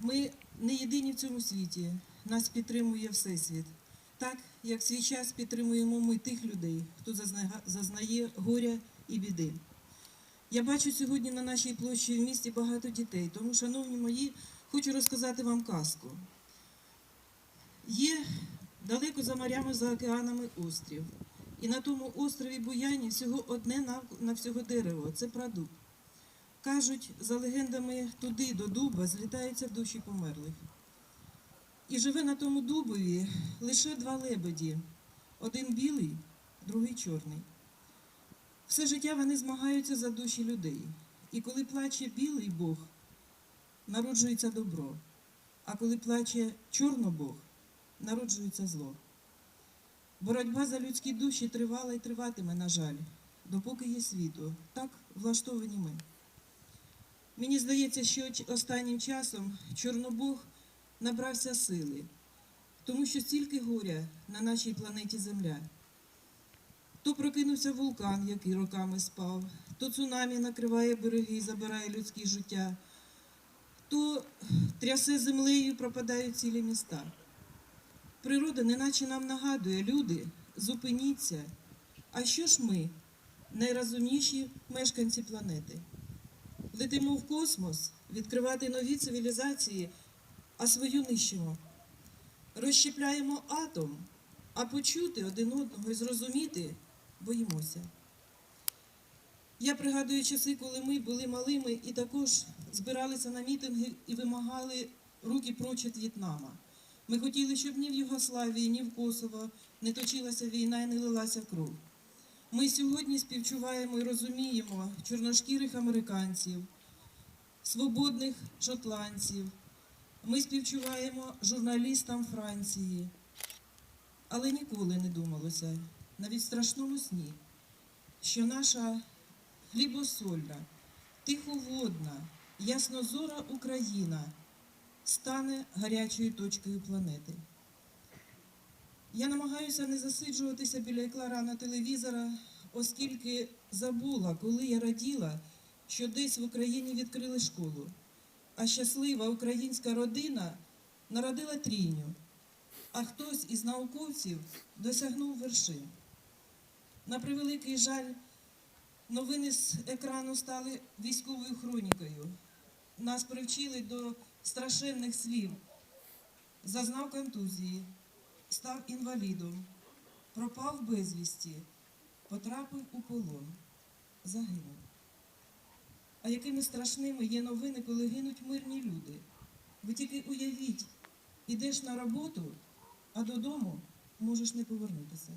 Ми не єдині в цьому світі. Нас підтримує Всесвіт. Так, як свій час підтримуємо ми тих людей, хто зазнає горя і біди. Я бачу сьогодні на нашій площі в місті багато дітей, тому, шановні мої, хочу розказати вам казку. Є далеко за морями, за океанами острів. І на тому острові Буяні всього одне на, всього дерево це прадуб. Кажуть, за легендами, туди, до дуба, злітаються в душі померлих. І живе на тому дубові лише два лебеді: один білий, другий чорний. Все життя вони змагаються за душі людей. І коли плаче білий Бог, народжується добро. А коли плаче чорнобог, народжується зло. Боротьба за людські душі тривала і триватиме, на жаль, допоки є світло. Так влаштовані ми. Мені здається, що останнім часом Чорнобог набрався сили, тому що стільки горя на нашій планеті Земля. То прокинувся вулкан, який роками спав, то цунамі накриває береги і забирає людське життя, то трясе землею і пропадають цілі міста. Природа неначе нам нагадує, люди, зупиніться. А що ж ми, найрозумніші мешканці планети? Летимо в космос, відкривати нові цивілізації, а свою нищимо. Розщепляємо атом, а почути один одного і зрозуміти боїмося. Я пригадую часи, коли ми були малими і також збиралися на мітинги і вимагали руки проч від В'єтнама. Ми хотіли, щоб ні в Югославії, ні в Косово не точилася війна і не лилася кров. Ми сьогодні співчуваємо і розуміємо чорношкірих американців, свободних шотландців. Ми співчуваємо журналістам Франції. Але ніколи не думалося, навіть в страшному сні, що наша хлібосольна, тиховодна, яснозора Україна стане гарячою точкою планети. Я намагаюся не засиджуватися біля екрана телевізора, оскільки забула, коли я раділа, що десь в Україні відкрили школу, а щаслива українська родина народила трійню, а хтось із науковців досягнув вершин. На превеликий жаль, новини з екрану стали військовою хронікою. Нас привчили до страшенних слів. Зазнав контузії, став інвалідом, пропав безвісті, потрапив у полон, загинув. А якими страшними є новини, коли гинуть мирні люди. Ви тільки уявіть, ідеш на роботу, а додому можеш не повернутися.